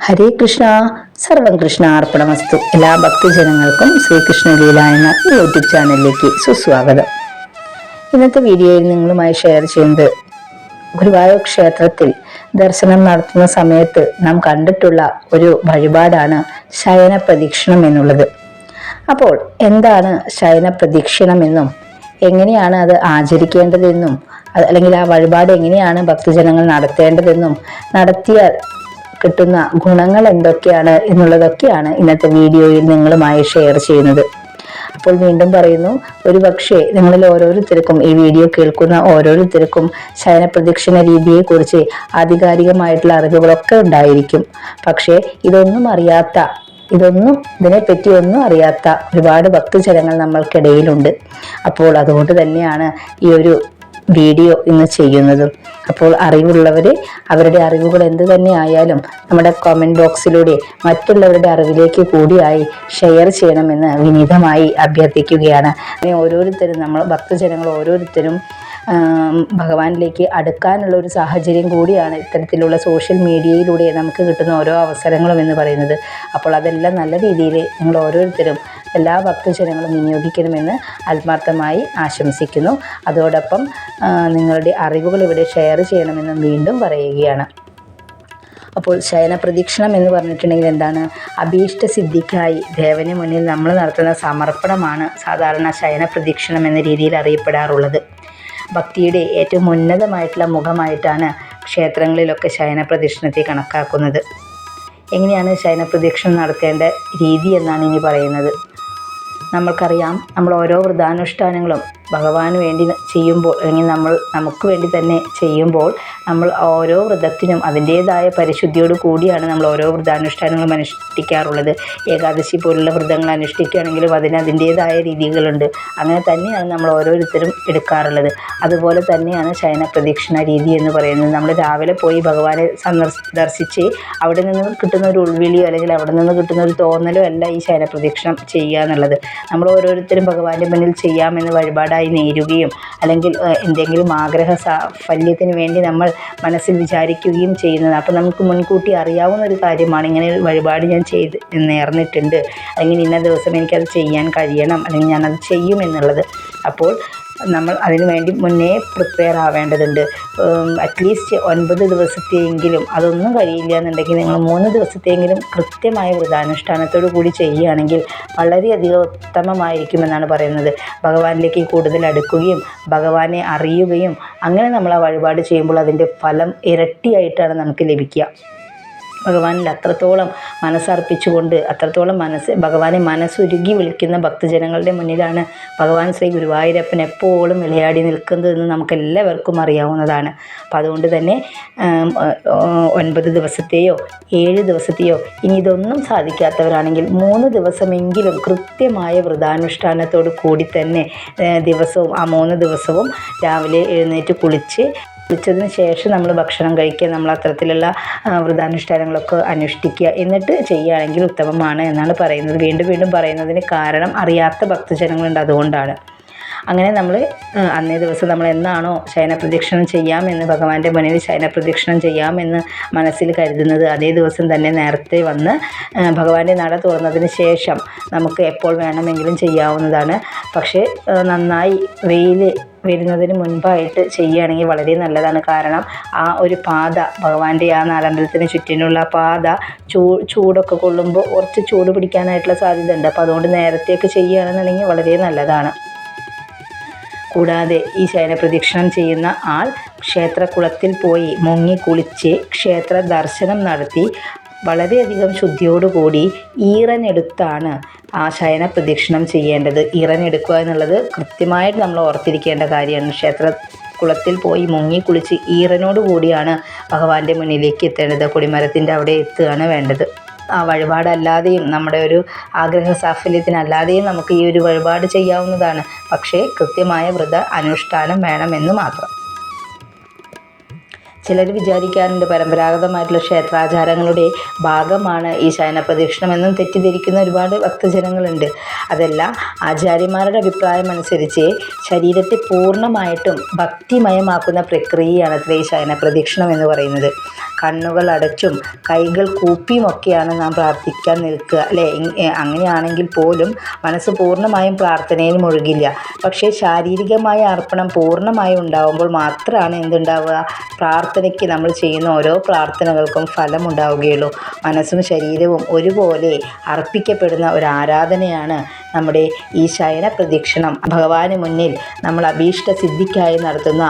ഹരേ കൃഷ്ണ. സർവം കൃഷ്ണ അർപ്പണമസ്തു. എല്ലാ ഭക്തജനങ്ങൾക്കും ശ്രീകൃഷ്ണ ലീല എന്ന യൂട്യൂബ് ചാനലിലേക്ക് സുസ്വാഗതം. ഇന്നത്തെ വീഡിയോയിൽ നിങ്ങളുമായി ഷെയർ ചെയ്യുന്നത് ഗുരുവായൂർ ക്ഷേത്രത്തിൽ ദർശനം നടത്തുന്ന സമയത്ത് നാം കണ്ടിട്ടുള്ള ഒരു വഴിപാടാണ് ശയന പ്രദക്ഷിണം എന്നുള്ളത്. അപ്പോൾ എന്താണ് ശയന പ്രദക്ഷിണം എന്നും എങ്ങനെയാണ് അത് ആചരിക്കേണ്ടതെന്നും അല്ലെങ്കിൽ ആ വഴിപാട് എങ്ങനെയാണ് ഭക്തജനങ്ങൾ നടത്തേണ്ടതെന്നും നടത്തിയാൽ കിട്ടുന്ന ഗുണങ്ങൾ എന്തൊക്കെയാണ് എന്നുള്ളതൊക്കെയാണ് ഇന്നത്തെ വീഡിയോയിൽ നിങ്ങളുമായി ഷെയർ ചെയ്യുന്നത്. അപ്പോൾ വീണ്ടും പറയുന്നു ഒരു പക്ഷേ നിങ്ങളിൽ ഓരോരുത്തർക്കും ഈ വീഡിയോ കേൾക്കുന്ന ഓരോരുത്തർക്കും ശയന പ്രദക്ഷിണ രീതിയെക്കുറിച്ച് ആധികാരികമായിട്ടുള്ള അറിവുകളൊക്കെ ഉണ്ടായിരിക്കും. പക്ഷേ ഇതൊന്നും അറിയാത്ത ഇതൊന്നും ഇതിനെപ്പറ്റി ഒന്നും അറിയാത്ത ഒരുപാട് ഭക്തജനങ്ങൾ നമ്മൾക്കിടയിലുണ്ട്. അപ്പോൾ അതുകൊണ്ട് തന്നെയാണ് ഈ ഒരു വീഡിയോ ഇന്ന് ചെയ്യുന്നതും. അപ്പോൾ അറിവുള്ളവർ അവരുടെ അറിവുകൾ എന്ത് തന്നെ ആയാലും നമ്മുടെ കമന്റ് ബോക്സിലൂടെ മറ്റുള്ളവരുടെ അറിവിലേക്ക് കൂടിയായി ഷെയർ ചെയ്യണമെന്ന് വിനീതമായി അഭ്യർത്ഥിക്കുകയാണ്. അങ്ങനെ ഓരോരുത്തരും നമ്മൾ ഭക്തജനങ്ങൾ ഓരോരുത്തരും ഭഗവാനിലേക്ക് അടുക്കാനുള്ള ഒരു സാഹചര്യം കൂടിയാണ് ഇത്തരത്തിലുള്ള സോഷ്യൽ മീഡിയയിലൂടെ നമുക്ക് കിട്ടുന്ന ഓരോ അവസരങ്ങളും എന്ന് പറയുന്നത്. അപ്പോൾ അതെല്ലാം നല്ല രീതിയിൽ നിങ്ങൾ ഓരോരുത്തരും എല്ലാ ഭക്തജനങ്ങളും വിനിയോഗിക്കണമെന്ന് ആത്മാർത്ഥമായി ആശംസിക്കുന്നു. അതോടൊപ്പം നിങ്ങളുടെ അറിവുകൾ ഇവിടെ ഷെയർ ചെയ്യണമെന്നും വീണ്ടും പറയുകയാണ്. അപ്പോൾ ശയന പ്രദീക്ഷണം എന്ന് പറഞ്ഞിട്ടുണ്ടെങ്കിൽ എന്താണ്? അഭീഷ്ട സിദ്ധിക്കായി ദേവന് മുന്നിൽ നമ്മൾ നടത്തുന്ന സമർപ്പണമാണ് സാധാരണ ശയന പ്രദീക്ഷണം എന്ന രീതിയിൽ അറിയപ്പെടാറുള്ളത്. ഭക്തിയുടെ ഏറ്റവും ഉന്നതമായിട്ടുള്ള മുഖമായിട്ടാണ് ക്ഷേത്രങ്ങളിലൊക്കെ ശയന പ്രദീക്ഷണത്തെ കണക്കാക്കുന്നത്. എങ്ങനെയാണ് ശയന പ്രദീക്ഷണം നടത്തേണ്ട രീതി എന്നാണ് ഇനി പറയുന്നത്. നമ്മൾക്കറിയാം. നമ്മൾ ഓരോ വ്രതാനുഷ്ഠാനങ്ങളും ഭഗവാന് വേണ്ടി ചെയ്യുമ്പോൾ അല്ലെങ്കിൽ നമ്മൾ നമുക്ക് വേണ്ടി തന്നെ ചെയ്യുമ്പോൾ നമ്മൾ ഓരോ വ്രതത്തിനും അതിന്റേതായ പരിശുദ്ധിയോട് കൂടിയാണ് നമ്മൾ ഓരോ വ്രതാനുഷ്ഠാനങ്ങളും അനുഷ്ഠിക്കാറുള്ളത്. ഏകാദശി പോലുള്ള വ്രതങ്ങൾ അനുഷ്ഠിക്കുകയാണെങ്കിലും അതിന് അതിന്റേതായ രീതികളുണ്ട്. അങ്ങനെ തന്നെയാണ് നമ്മൾ ഓരോരുത്തരും എടുക്കാറുള്ളത്. അതുപോലെ തന്നെയാണ് ശയന പ്രദക്ഷിണ രീതി എന്ന് പറയുന്നത്. നമ്മൾ രാവിലെ പോയി ഭഗവാനെ സന്ദർശിച്ച് ദർശിച്ച് അവിടെ നിന്ന് കിട്ടുന്ന ഒരു ഉൾവിളിയോ അല്ലെങ്കിൽ അവിടെ നിന്ന് കിട്ടുന്ന ഒരു തോന്നലോ അല്ല ഈ ശയന പ്രദക്ഷിണം ചെയ്യുക എന്നുള്ളത്. നമ്മൾ ഓരോരുത്തരും ഭഗവാന്റെ മുന്നിൽ ചെയ്യാമെന്ന് വഴിപാടായി നേരുകയും അല്ലെങ്കിൽ എന്തെങ്കിലും ആഗ്രഹ സാഫല്യത്തിന് വേണ്ടി നമ്മൾ മനസ്സിൽ വിചാരിക്കുകയും ചെയ്യുന്നത്. അപ്പോൾ നമുക്ക് മുൻകൂട്ടി അറിയാവുന്ന ഒരു കാര്യമാണ് ഇങ്ങനെ ഒരു വഴിപാട് ഞാൻ ചെയ്ത് നേർന്നിട്ടുണ്ട്. അല്ലെങ്കിൽ ഇന്ന ദിവസം എനിക്കത് ചെയ്യാൻ കഴിയണം അല്ലെങ്കിൽ ഞാനത് ചെയ്യും എന്നുള്ളത്. അപ്പോൾ നമ്മൾ അതിനു വേണ്ടി മുന്നേ പ്രിപ്പയർ ആവേണ്ടതുണ്ട്. അറ്റ്ലീസ്റ്റ് ഒൻപത് ദിവസത്തെയെങ്കിലും അതൊന്നും കഴിയില്ല എന്നുണ്ടെങ്കിൽ നിങ്ങൾ മൂന്ന് ദിവസത്തെയെങ്കിലും കൃത്യമായ വ്രതാനുഷ്ഠാനത്തോടു കൂടി ചെയ്യുകയാണെങ്കിൽ വളരെയധികം ഉത്തമമായിരിക്കുമെന്നാണ് പറയുന്നത്. ഭഗവാനിലേക്ക് കൂടുതൽ അടുക്കുകയും ഭഗവാനെ അറിയുകയും അങ്ങനെ നമ്മൾ ആ വഴിപാട് ചെയ്യുമ്പോൾ അതിന്റെ ഫലം ഇരട്ടിയായിട്ടാണ് നമുക്ക് ലഭിക്കുക. ഭഗവാനിൽ അത്രത്തോളം മനസ്സർപ്പിച്ചുകൊണ്ട് അത്രത്തോളം മനസ്സ് ഭഗവാനെ മനസ്സുരുകി വിളിക്കുന്ന ഭക്തജനങ്ങളുടെ മുന്നിലാണ് ഭഗവാൻ ശ്രീ ഗുരുവായൂരപ്പൻ എപ്പോഴും വിളയാടി നിൽക്കുന്നതെന്ന് നമുക്ക് എല്ലാവർക്കും അറിയാവുന്നതാണ്. അപ്പോൾ അതുകൊണ്ട് തന്നെ ഒൻപത് ദിവസത്തെയോ ഏഴ് ദിവസത്തെയോ ഇനി ഇതൊന്നും സാധിക്കാത്തവരാണെങ്കിൽ മൂന്ന് ദിവസമെങ്കിലും കൃത്യമായ വ്രതാനുഷ്ഠാനത്തോട് കൂടി തന്നെ ദിവസവും ആ മൂന്ന് ദിവസവും രാവിലെ എഴുന്നേറ്റ് കുളിച്ച് കുളിച്ചതിന് ശേഷം നമ്മൾ ഭക്ഷണം കഴിക്കുക നമ്മൾ അത്തരത്തിലുള്ള വ്രതാനുഷ്ഠാനങ്ങളൊക്കെ അനുഷ്ഠിക്കുക എന്നിട്ട് ചെയ്യുകയാണെങ്കിൽ ഉത്തമമാണ് എന്നാണ് പറയുന്നത്. വീണ്ടും വീണ്ടും പറയുന്നതിന് കാരണം അറിയാത്ത ഭക്തജനങ്ങളുണ്ട് അതുകൊണ്ടാണ്. അങ്ങനെ നമ്മൾ അന്നേ ദിവസം നമ്മൾ എന്നാണോ ശയന പ്രദക്ഷിണം ചെയ്യാമെന്ന് ഭഗവാന്റെ മുന്നിൽ ശയന പ്രദക്ഷിണം ചെയ്യാമെന്ന് മനസ്സിൽ കരുതുന്നത്. അതേ ദിവസം തന്നെ നേരത്തെ വന്ന് ഭഗവാന്റെ നട തുറന്നതിന് ശേഷം നമുക്ക് എപ്പോൾ വേണമെങ്കിലും ചെയ്യാവുന്നതാണ്. പക്ഷേ നന്നായി വെയിൽ വരുന്നതിന് മുൻപായിട്ട് ചെയ്യുകയാണെങ്കിൽ വളരെ നല്ലതാണ്. കാരണം ആ ഒരു പാത ഭഗവാന്റെ ആ നാലമ്പലത്തിന് ചുറ്റിനുള്ള പാത ചൂ ചൂടൊക്കെ കൊള്ളുമ്പോൾ കുറച്ച് ചൂട് പിടിക്കാനായിട്ടുള്ള സാധ്യത ഉണ്ട് അപ്പോൾ അതുകൊണ്ട് നേരത്തെയൊക്കെ ചെയ്യുകയാണെന്നുണ്ടെങ്കിൽ വളരെ നല്ലതാണ്. കൂടാതെ ഈ ശയന പ്രദക്ഷിണം ചെയ്യുന്ന ആൾ ക്ഷേത്രകുളത്തിൽ പോയി മുങ്ങി കുളിച്ച് ക്ഷേത്ര ദർശനം നടത്തി വളരെയധികം ശുദ്ധിയോടുകൂടി ഈറനെടുത്താണ് ആശയന ശയന പ്രദക്ഷിണം ചെയ്യേണ്ടത്. ഈറനെടുക്കുക എന്നുള്ളത് കൃത്യമായിട്ട് നമ്മൾ ഓർത്തിരിക്കേണ്ട കാര്യമാണ്. ക്ഷേത്ര കുളത്തിൽ പോയി മുങ്ങി കുളിച്ച് ഈറനോട് കൂടിയാണ് ഭഗവാന്റെ മുന്നിലേക്ക് എത്തേണ്ടത്. കൊടിമരത്തിന്റെ അവിടെ എത്തുകയാണ് വേണ്ടത്. ആ വഴിപാടല്ലാതെയും നമ്മുടെ ഒരു ആഗ്രഹ സാഫല്യത്തിനല്ലാതെയും നമുക്ക് ഈ ഒരു വഴിപാട് ചെയ്യാവുന്നതാണ്. പക്ഷേ കൃത്യമായ വ്രത അനുഷ്ഠാനം വേണമെന്ന് മാത്രം. ചിലർ വിചാരിക്കാറുണ്ട് പരമ്പരാഗതമായിട്ടുള്ള ക്ഷേത്രാചാരങ്ങളുടെ ഭാഗമാണ് ഈ ശയന പ്രദക്ഷിണമെന്നും തെറ്റിദ്ധരിക്കുന്ന ഒരുപാട് ഭക്തജനങ്ങളുണ്ട്. അതല്ല ആചാര്യന്മാരുടെ അഭിപ്രായം അനുസരിച്ച് ശരീരത്തെ പൂർണമായിട്ടും ഭക്തിമയമാക്കുന്ന പ്രക്രിയയാണ് അത്ര ഈ ശയന പ്രദക്ഷിണം എന്ന് പറയുന്നത്. കണ്ണുകൾ അടച്ചും കൈകൾ കൂപ്പിയുമൊക്കെയാണ് നാം പ്രാർത്ഥിക്കാൻ നിൽക്കുക അല്ലേ? അങ്ങനെയാണെങ്കിൽ പോലും മനസ്സ് പൂർണമായും പ്രാർത്ഥനയിൽ മുഴുകില്ല. പക്ഷേ ശാരീരികമായ അർപ്പണം പൂർണമായി ഉണ്ടാവുമ്പോൾ മാത്രമാണ് എന്തുണ്ടാവുക? പ്രാർത്ഥനയ്ക്ക് നമ്മൾ ചെയ്യുന്ന ഓരോ പ്രാർത്ഥനകൾക്കും ഫലമുണ്ടാവുകയുള്ളൂ. മനസ്സും ശരീരവും ഒരുപോലെ അർപ്പിക്കപ്പെടുന്ന ഒരു ആരാധനയാണ് നമ്മുടെ ഈ ശയന പ്രദക്ഷിണം. ഭഗവാന് മുന്നിൽ നമ്മൾ അഭീഷ്ട സിദ്ധിക്കായി നടത്തുന്ന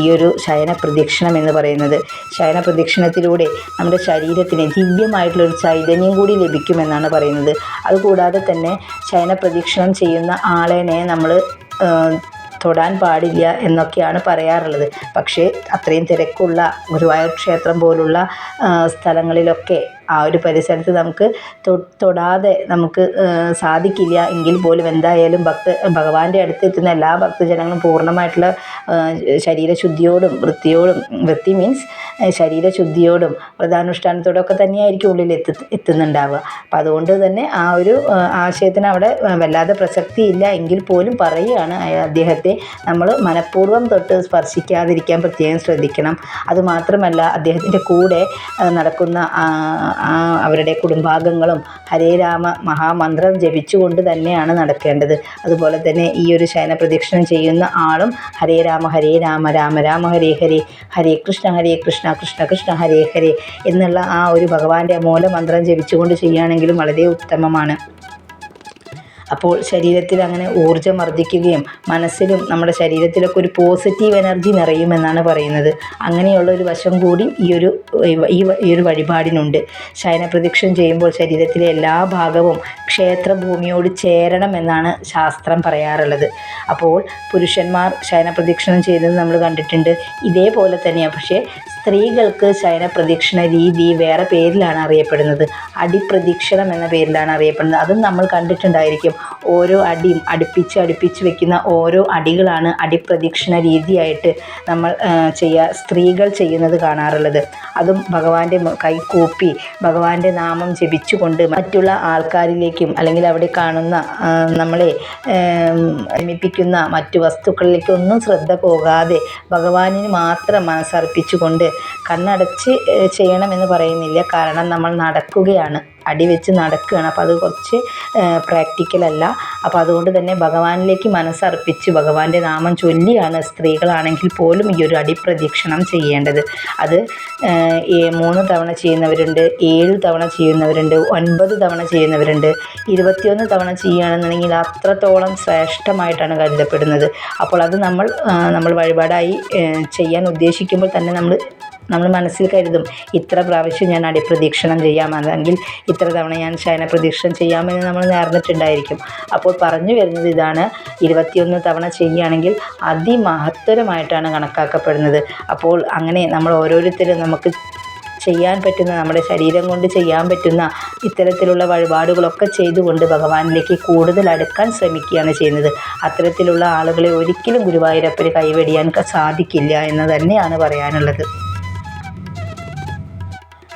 ഈ ഒരു ശയന പ്രദക്ഷിണം എന്ന് പറയുന്നത്. ശയന പ്രദക്ഷിണത്തിലൂടെ നമ്മുടെ ശരീരത്തിന് ദിവ്യമായിട്ടുള്ളൊരു ചൈതന്യം കൂടി ലഭിക്കുമെന്നാണ് പറയുന്നത്. അതുകൂടാതെ തന്നെ ശയന പ്രദക്ഷിണം ചെയ്യുന്ന ആളേനെ നമ്മൾ തൊടാൻ പാടില്ല എന്നൊക്കെയാണ് പറയാറുള്ളത്. പക്ഷേ അത്രയും തിരക്കുള്ള ഗുരുവായൂർ ക്ഷേത്രം പോലുള്ള സ്ഥലങ്ങളിലൊക്കെ ആ ഒരു പരിസരത്ത് നമുക്ക് തൊടാതെ നമുക്ക് സാധിക്കില്ല. എങ്കിൽ പോലും എന്തായാലും ഭക്ത ഭഗവാന്റെ അടുത്ത് എത്തുന്ന എല്ലാ ഭക്തജനങ്ങളും പൂർണമായിട്ടുള്ള ശരീരശുദ്ധിയോടും വൃത്തിയോടും വൃത്തി മീൻസ് ശരീരശുദ്ധിയോടും വ്രതാനുഷ്ഠാനത്തോടൊക്കെ തന്നെയായിരിക്കും ഉള്ളിൽ എത്തി എത്തുന്നുണ്ടാവുക. അപ്പം അതുകൊണ്ട് തന്നെ ആ ഒരു ആശയത്തിന് അവിടെ വല്ലാതെ പ്രസക്തിയില്ല എങ്കിൽ പോലും പറയുകയാണ് അദ്ദേഹത്തെ. നമ്മൾ മനഃപൂർവം തൊട്ട് സ്പർശിക്കാതിരിക്കാൻ പ്രത്യേകം ശ്രദ്ധിക്കണം. അതുമാത്രമല്ല അദ്ദേഹത്തിന്റെ കൂടെ നടക്കുന്ന അവരുടെ കുടുംബാംഗങ്ങളും ഹരേ രാമ മഹാമന്ത്രം ജപിച്ചുകൊണ്ട് തന്നെയാണ് നടക്കേണ്ടത്. അതുപോലെ തന്നെ ഈ ഒരു ശയന പ്രദക്ഷിണം ചെയ്യുന്ന ആളും ഹരേ രാമ ഹരേ രാമ രാമ രാമ ഹരേ ഹരേ ഹരേ കൃഷ്ണ ഹരേ കൃഷ്ണ കൃഷ്ണ കൃഷ്ണ ഹരേ ഹരേ എന്നുള്ള ആ ഒരു ഭഗവാന്റെ മൂലമന്ത്രം ജപിച്ചുകൊണ്ട് ചെയ്യുകയാണെങ്കിലും വളരെ ഉത്തമമാണ്. അപ്പോൾ ശരീരത്തിൽ അങ്ങനെ ഊർജം വർദ്ധിക്കുകയും മനസ്സിലും നമ്മുടെ ശരീരത്തിലൊക്കെ ഒരു പോസിറ്റീവ് എനർജി നിറയുമെന്നാണ് പറയുന്നത്. അങ്ങനെയുള്ള ഒരു വശം കൂടി ഈ ഒരു ഈ ഒരു വഴിപാടിനുണ്ട്. ശയനപ്രദക്ഷിണം ചെയ്യുമ്പോൾ ശരീരത്തിലെ എല്ലാ ഭാഗവും ക്ഷേത്രഭൂമിയോട് ചേരണം എന്നാണ് ശാസ്ത്രം പറയാറുള്ളത്. അപ്പോൾ പുരുഷന്മാർ ശയനപ്രദക്ഷിണം ചെയ്യുന്നത് നമ്മൾ കണ്ടിട്ടുണ്ട്. ഇതേപോലെ തന്നെയാണ് പക്ഷേ സ്ത്രീകൾക്ക് ശയനപ്രദക്ഷിണ രീതി വേറെ പേരിലാണ് അറിയപ്പെടുന്നത്. അടിപ്രദക്ഷിണം എന്ന പേരിലാണ് അറിയപ്പെടുന്നത്. അതും നമ്മൾ കണ്ടിട്ടുണ്ടായിരിക്കും. ഓരോ അടിയും അടുപ്പിച്ച് അടുപ്പിച്ച് വെക്കുന്ന ഓരോ അടികളാണ് അടിപ്രദക്ഷിണ രീതിയായിട്ട് നമ്മൾ ചെയ്യുക സ്ത്രീകൾ ചെയ്യുന്നത് കാണാറുള്ളത്. അതും ഭഗവാന്റെ കൈ കൂപ്പി ഭഗവാന്റെ നാമം ജപിച്ചുകൊണ്ട് മറ്റുള്ള ആൾക്കാരിലേക്കും അല്ലെങ്കിൽ അവിടെ കാണുന്ന നമ്മളെ രമിപ്പിക്കുന്ന മറ്റു വസ്തുക്കളിലേക്കൊന്നും ശ്രദ്ധ പോകാതെ ഭഗവാനിന് മാത്രം മനസ്സർപ്പിച്ചുകൊണ്ട് കണ്ണടച്ച് ചെയ്യണമെന്ന് പറയുന്നില്ല. കാരണം നമ്മൾ നടക്കുകയാണ്. അടി വെച്ച് നടക്കുകയാണ്. അപ്പോൾ അത് കുറച്ച് പ്രാക്ടിക്കലല്ല അപ്പോൾ അതുകൊണ്ട് തന്നെ ഭഗവാനിലേക്ക് മനസ്സർപ്പിച്ച് ഭഗവാന്റെ നാമം ചൊല്ലിയാണ് സ്ത്രീകളാണെങ്കിൽ പോലും ഈ ഒരു അടിപ്രദക്ഷിണം ചെയ്യേണ്ടത്. അത് മൂന്ന് തവണ ചെയ്യുന്നവരുണ്ട് ഏഴ് തവണ ചെയ്യുന്നവരുണ്ട് ഒൻപത് തവണ ചെയ്യുന്നവരുണ്ട് ഇരുപത്തിയൊന്ന് തവണ ചെയ്യുകയാണെന്നുണ്ടെങ്കിൽ അത്രത്തോളം ശ്രേഷ്ഠമായിട്ടാണ് കരുതപ്പെടുന്നത്. അപ്പോൾ അത് നമ്മൾ നമ്മൾ വഴിപാടായി ചെയ്യാൻ ഉദ്ദേശിക്കുമ്പോൾ തന്നെ നമ്മൾ നമ്മൾ മനസ്സിൽ കരുതും ഇത്ര പ്രാവശ്യം ഞാൻ അടിപ്രദീക്ഷണം ചെയ്യാം അല്ലെങ്കിൽ ഇത്ര തവണ ഞാൻ ശയന പ്രദീക്ഷണം ചെയ്യാമെന്ന് നമ്മൾ നേർന്നിട്ടുണ്ടായിരിക്കും. അപ്പോൾ പറഞ്ഞു വരുന്നത് ഇതാണ് ഇരുപത്തിയൊന്ന് തവണ ചെയ്യുകയാണെങ്കിൽ അതിമഹത്തരമായിട്ടാണ് കണക്കാക്കപ്പെടുന്നത്. അപ്പോൾ അങ്ങനെ നമ്മൾ ഓരോരുത്തരും നമുക്ക് ചെയ്യാൻ പറ്റുന്ന നമ്മുടെ ശരീരം കൊണ്ട് ചെയ്യാൻ പറ്റുന്ന ഇത്തരത്തിലുള്ള വഴിപാടുകളൊക്കെ ചെയ്തുകൊണ്ട് ഭഗവാനിലേക്ക് കൂടുതൽ അടുക്കാൻ ശ്രമിക്കുകയാണ് ചെയ്യുന്നത്. അത്തരത്തിലുള്ള ആളുകളെ ഒരിക്കലും ഗുരുവായൂരപ്പന് കൈവെടിയാൻ സാധിക്കില്ല എന്ന് തന്നെയാണ് പറയാനുള്ളത്.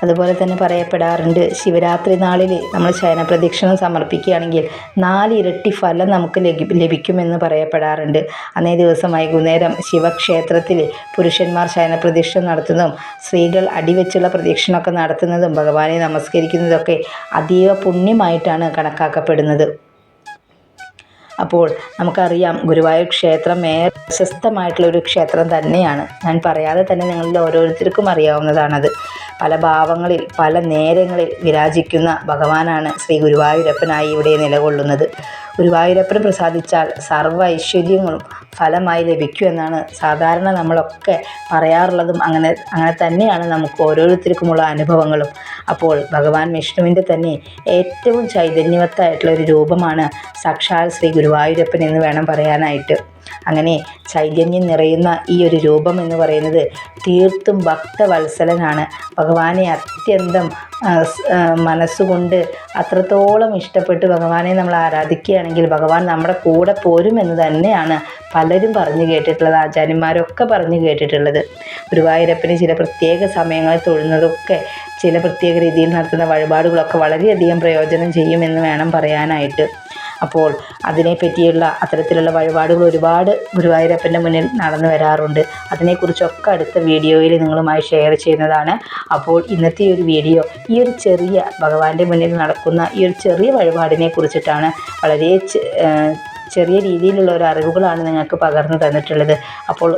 അതുപോലെ തന്നെ പറയപ്പെടാറുണ്ട്. ശിവരാത്രി നാളിൽ നമ്മൾ ശയനപ്രദക്ഷിണം സമർപ്പിക്കുകയാണെങ്കിൽ നാലിരട്ടി ഫലം നമുക്ക് ലഭിക്കുമെന്ന് പറയപ്പെടാറുണ്ട്. അന്നേ ദിവസം വൈകുന്നേരം ശിവക്ഷേത്രത്തിൽ പുരുഷന്മാർ ശയനപ്രദക്ഷിണം നടത്തുന്നതും സ്ത്രീകൾ അടിവെച്ചുള്ള പ്രദക്ഷിണമൊക്കെ നടത്തുന്നതും ഭഗവാനെ നമസ്കരിക്കുന്നതൊക്കെ അതീവ പുണ്യമായിട്ടാണ് കണക്കാക്കപ്പെടുന്നത്. അപ്പോൾ നമുക്കറിയാം ഗുരുവായൂർ ക്ഷേത്രം ഏറെ പ്രശസ്തമായിട്ടുള്ള ഒരു ക്ഷേത്രം തന്നെയാണ്. ഞാൻ പറയാതെ തന്നെ നിങ്ങളിൽ ഓരോരുത്തർക്കും അറിയാവുന്നതാണത്. പല ഭാവങ്ങളിൽ പല നേരങ്ങളിൽ വിരാജിക്കുന്ന ഭഗവാനാണ് ശ്രീ ഗുരുവായൂരപ്പനായി ഇവിടെ നിലകൊള്ളുന്നത്. ഗുരുവായൂരപ്പൻ പ്രസാദിച്ചാൽ സർവ ഐശ്വര്യങ്ങളും ഫലമായി ലഭിക്കുമെന്നാണ് സാധാരണ നമ്മളൊക്കെ പറയാറുള്ളതും അങ്ങനെ അങ്ങനെ തന്നെയാണ് നമുക്ക് ഓരോരുത്തർക്കുമുള്ള അനുഭവങ്ങളും. അപ്പോൾ ഭഗവാൻ വിഷ്ണുവിന്റെ തന്നെ ഏറ്റവും ചൈതന്യവത്തായിട്ടുള്ള ഒരു രൂപമാണ് സാക്ഷാൽ ശ്രീ ഗുരുവായൂരപ്പൻ എന്ന് വേണം പറയാനായിട്ട്. അങ്ങനെ ചൈതന്യം നിറയുന്ന ഈ ഒരു രൂപം എന്ന് പറയുന്നത് തീർത്തും ഭക്തവത്സലനാണ്. ഭഗവാനെ അത്യന്തം മനസ്സുകൊണ്ട് അത്രത്തോളം ഇഷ്ടപ്പെട്ട് ഭഗവാനെ നമ്മൾ ആരാധിക്കുകയാണെങ്കിൽ ഭഗവാൻ നമ്മുടെ കൂടെ പോരുമെന്ന് തന്നെയാണ് പലരും പറഞ്ഞു കേട്ടിട്ടുള്ളത് ആചാര്യന്മാരൊക്കെ പറഞ്ഞു കേട്ടിട്ടുള്ളത്. ഗുരുവായൂരപ്പന് ചില പ്രത്യേക സമയങ്ങളിൽ തൊഴുന്നതൊക്കെ ചില പ്രത്യേക രീതിയിൽ നടത്തുന്ന വഴിപാടുകളൊക്കെ വളരെയധികം പ്രയോജനം ചെയ്യുമെന്ന് വേണം പറയാനായിട്ട്. അപ്പോൾ അതിനെപ്പറ്റിയുള്ള അത്തരത്തിലുള്ള വഴിപാടുകൾ ഒരുപാട് ഗുരുവായൂരപ്പന്റെ മുന്നിൽ നടന്നു വരാറുണ്ട്. അതിനെക്കുറിച്ചൊക്കെ അടുത്ത വീഡിയോയിൽ നിങ്ങളുമായി ഷെയർ ചെയ്യുന്നതാണ്. അപ്പോൾ ഇന്നത്തെ ഒരു വീഡിയോ ഈ ഒരു ചെറിയ ഭഗവാന്റെ മുന്നിൽ നടക്കുന്ന ഈ ഒരു ചെറിയ വഴിപാടിനെ കുറിച്ചിട്ടാണ് വളരെ ചെറിയ രീതിയിലുള്ള ഒരു അറിവുകളാണ് നിങ്ങൾക്ക് പകർന്നു തന്നിട്ടുള്ളത്. അപ്പോൾ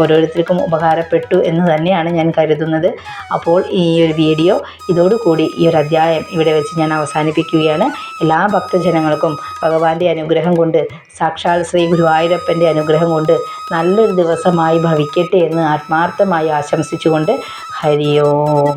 ഓരോരുത്തർക്കും ഉപകാരപ്പെട്ടു എന്ന് തന്നെയാണ് ഞാൻ കരുതുന്നത്. അപ്പോൾ ഈ ഒരു വീഡിയോ ഇതോടുകൂടി ഈ ഒരു അധ്യായം ഇവിടെ വെച്ച് ഞാൻ അവസാനിപ്പിക്കുകയാണ്. എല്ലാ ഭക്തജനങ്ങൾക്കും ഭഗവാന്റെ അനുഗ്രഹം കൊണ്ട് സാക്ഷാൽ ശ്രീ ഗുരുവായൂരപ്പന്റെ അനുഗ്രഹം കൊണ്ട് നല്ലൊരു ദിവസമായി ഭവിക്കട്ടെ എന്ന് ആത്മാർത്ഥമായി ആശംസിച്ചുകൊണ്ട് ഹരി ഓം